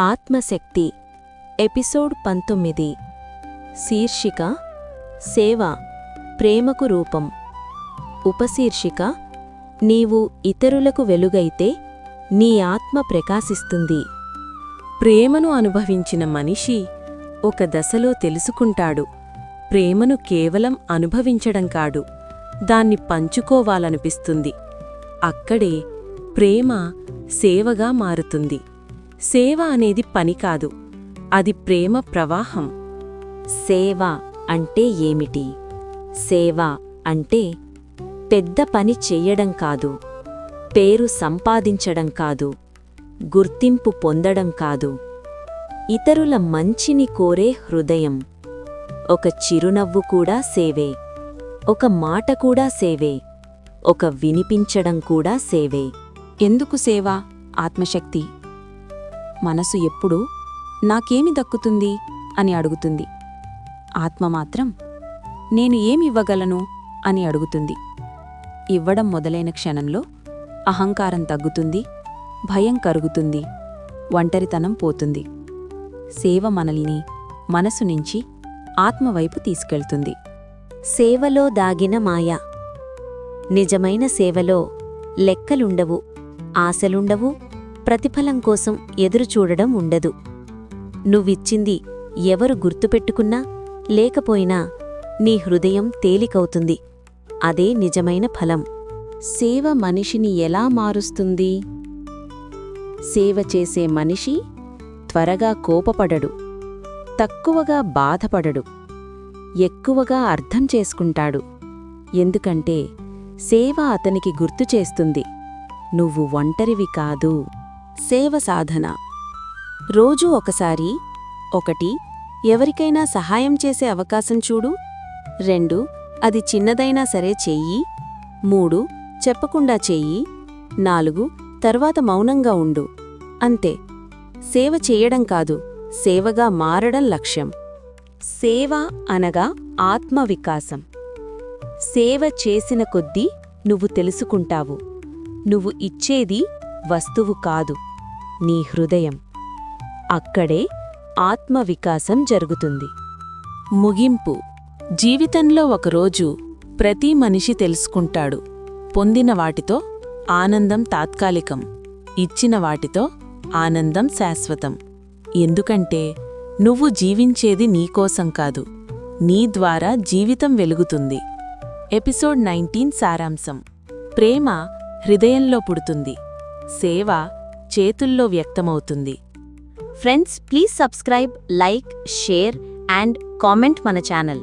ఆత్మశక్తి. ఎపిసోడ్ పంతొమ్మిది. శీర్షిక సేవ ప్రేమకు రూపం. ఉపశీర్షిక నీవు ఇతరులకు వెలుగైతే నీ ఆత్మ ప్రకాశిస్తుంది. ప్రేమను అనుభవించిన మనిషి ఒక దశలో తెలుసుకుంటాడు. ప్రేమను కేవలం అనుభవించడం కాడు దాన్ని పంచుకోవాలనిపిస్తుంది. అక్కడే ప్రేమ సేవగా మారుతుంది. సేవ అనేది పని కాదు అది ప్రేమ ప్రవాహం. సేవ అంటే ఏమిటి? సేవ అంటే పెద్ద పని చెయ్యడం కాదు పేరు సంపాదించడం కాదు గుర్తింపు పొందడం కాదు. ఇతరుల మంచిని కోరే హృదయం. ఒక చిరునవ్వు కూడా సేవే ఒక మాట కూడా సేవే ఒక వినిపించడం కూడా సేవే. ఎందుకు సేవ? ఆత్మశక్తి. మనసు ఎప్పుడూ నాకేమి దక్కుతుంది అని అడుగుతుంది. ఆత్మ మాత్రం నేను ఏమివ్వగలను అని అడుగుతుంది. ఇవ్వడం మొదలైన క్షణంలో అహంకారం తగ్గుతుంది భయం కరుగుతుంది ఒంటరితనం పోతుంది. సేవ మనల్ని మనసు నుంచి ఆత్మవైపు తీసుకెళ్తుంది. సేవలో దాగిన మాయ. నిజమైన సేవలో లెక్కలుండవు ఆశలుండవు ప్రతిఫలం కోసం ఎదురుచూడడం ఉండదు. నువ్విచ్చింది ఎవరు గుర్తుపెట్టుకున్నా లేకపోయినా నీ హృదయం తేలికవుతుంది. అదే నిజమైన ఫలం. సేవ మనిషిని ఎలా మారుస్తుంది? సేవ చేసే మనిషి త్వరగా కోపపడడు. తక్కువగా బాధపడడు. ఎక్కువగా అర్థం చేసుకుంటాడు. ఎందుకంటే సేవ అతనికి గుర్తు చేస్తుంది. నువ్వు ఒంటరివి కాదు. సేవ సాధన. రోజూ ఒకసారి ఒకటి ఎవరికైనా సహాయం చేసే అవకాశం చూడు. రెండు అది చిన్నదైనా సరే చెయ్యి మూడు చెప్పకుండా చెయ్యి నాలుగు తర్వాత మౌనంగా ఉండు. అంతే. సేవ చేయడం కాదు సేవగా మారడం లక్ష్యం. సేవ అనగా ఆత్మవికాసం. సేవ చేసిన కొద్దీ నువ్వు తెలుసుకుంటావు. నువ్వు ఇచ్చేది వస్తువు కాదు. నీ హృదయం. అక్కడే ఆత్మవికాసం జరుగుతుంది. ముగింపు. జీవితంలో ఒకరోజు ప్రతి మనిషి తెలుసుకుంటాడు. పొందిన వాటితో ఆనందం తాత్కాలికం. ఇచ్చిన వాటితో ఆనందం శాశ్వతం. ఎందుకంటే నువ్వు జీవించేది నీకోసం కాదు. నీ ద్వారా జీవితం వెలుగుతుంది. ఎపిసోడ్ నైన్టీన్ సారాంశం. ప్రేమ హృదయంలో పుడుతుంది. సేవ చేతుల్లో వ్యక్తమవుతుంది. Friends please subscribe like share and comment మన ఛానల్.